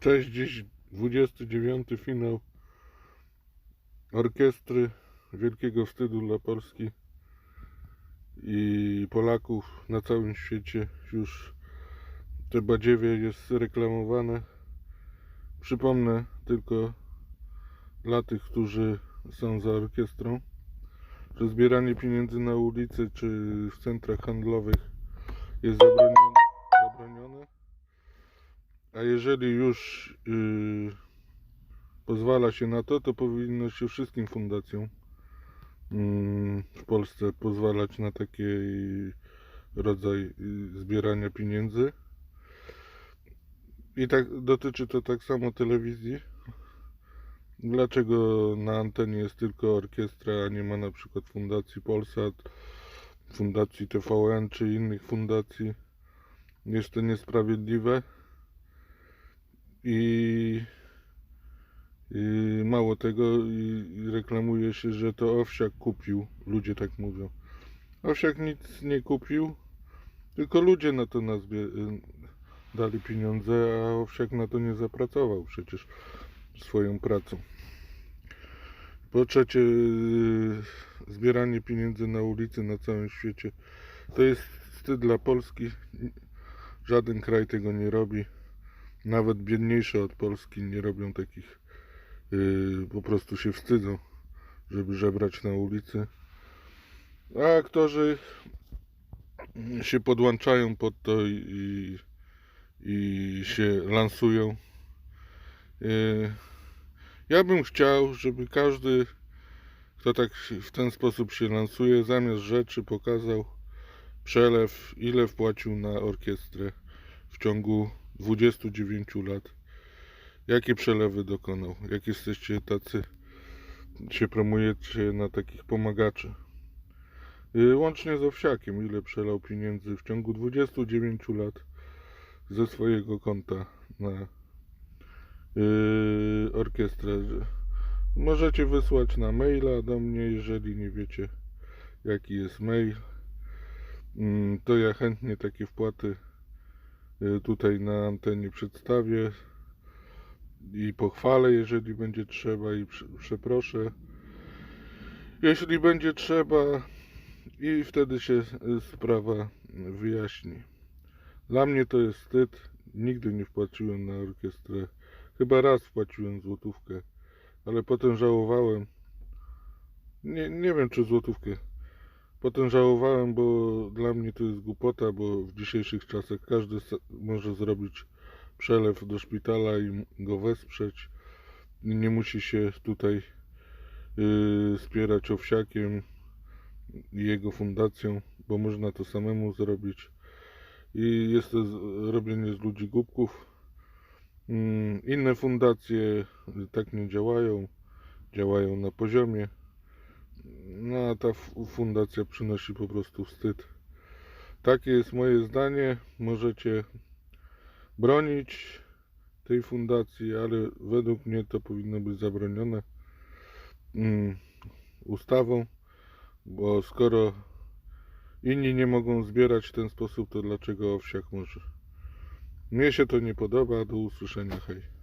Cześć, dziś 29 finał orkiestry Wielkiego Wstydu dla Polski i Polaków na całym świecie. Już te badziewie jest reklamowane. Przypomnę tylko dla tych, którzy są za orkiestrą, że zbieranie pieniędzy na ulicy czy w centrach handlowych jest zabronione. A jeżeli już yy, pozwala się na to, to powinno się wszystkim fundacjom mm, w Polsce pozwalać na taki rodzaj yy, zbierania pieniędzy. I tak dotyczy to tak samo telewizji. Dlaczego na antenie jest tylko orkiestra, a nie ma na przykład Fundacji Polsat, Fundacji TVN czy innych fundacji? Jest to niesprawiedliwe. I, i mało tego, reklamuje się, że to Owsiak kupił. Ludzie tak mówią. Owsiak nic nie kupił, tylko ludzie na to nazbie, y, dali pieniądze, a Owsiak na to nie zapracował przecież swoją pracą. Po trzecie, y, zbieranie pieniędzy na ulicy na całym świecie to jest wstyd dla Polski. Żaden kraj tego nie robi nawet biedniejsze od Polski nie robią takich, yy, po prostu się wstydzą, żeby żebrać na ulicy. A aktorzy się podłączają pod to i, i się lansują. Yy, ja bym chciał, żeby każdy, kto tak w ten sposób się lansuje, zamiast rzeczy pokazał przelew, ile wpłacił na orkiestrę w ciągu 29 lat. Jakie przelewy dokonał? Jak jesteście tacy, się promujecie na takich pomagaczy? Yy, Łącznie z Owsiakiem, ile przelał pieniędzy w ciągu 29 lat ze swojego konta na yy, orkiestrę. Możecie wysłać na maila do mnie, jeżeli nie wiecie jaki jest mail. Mm, To ja chętnie takie wpłaty y, tutaj na antenie przedstawię i pochwalę, jeżeli będzie trzeba i prze- przeproszę. Jeśli będzie trzeba i wtedy się y, sprawa wyjaśni. Dla mnie to jest wstyd. Nigdy nie wpłaciłem na orkiestrę. Chyba raz wpłaciłem złotówkę, ale potem żałowałem. Nie, nie wiem czy złotówkę. Potem żałowałem, bo dla mnie to jest głupota, bo w dzisiejszych czasach każdy może zrobić przelew do szpitala i go wesprzeć. Nie musi się tutaj yy, spierać owsiakiem i jego fundacją, bo można to samemu zrobić. I jest to robienie z ludzi głupków. Mm, Inne fundacje y, tak nie działają, działają na poziomie. No ta fundacja przynosi po prostu wstyd. Takie jest moje zdanie. Możecie bronić tej fundacji, ale według mnie to powinno być zabronione mm, ustawą, bo skoro inni nie mogą zbierać w ten sposób, to dlaczego owsiak może? Mnie się to nie podoba. Do usłyszenia. Hej.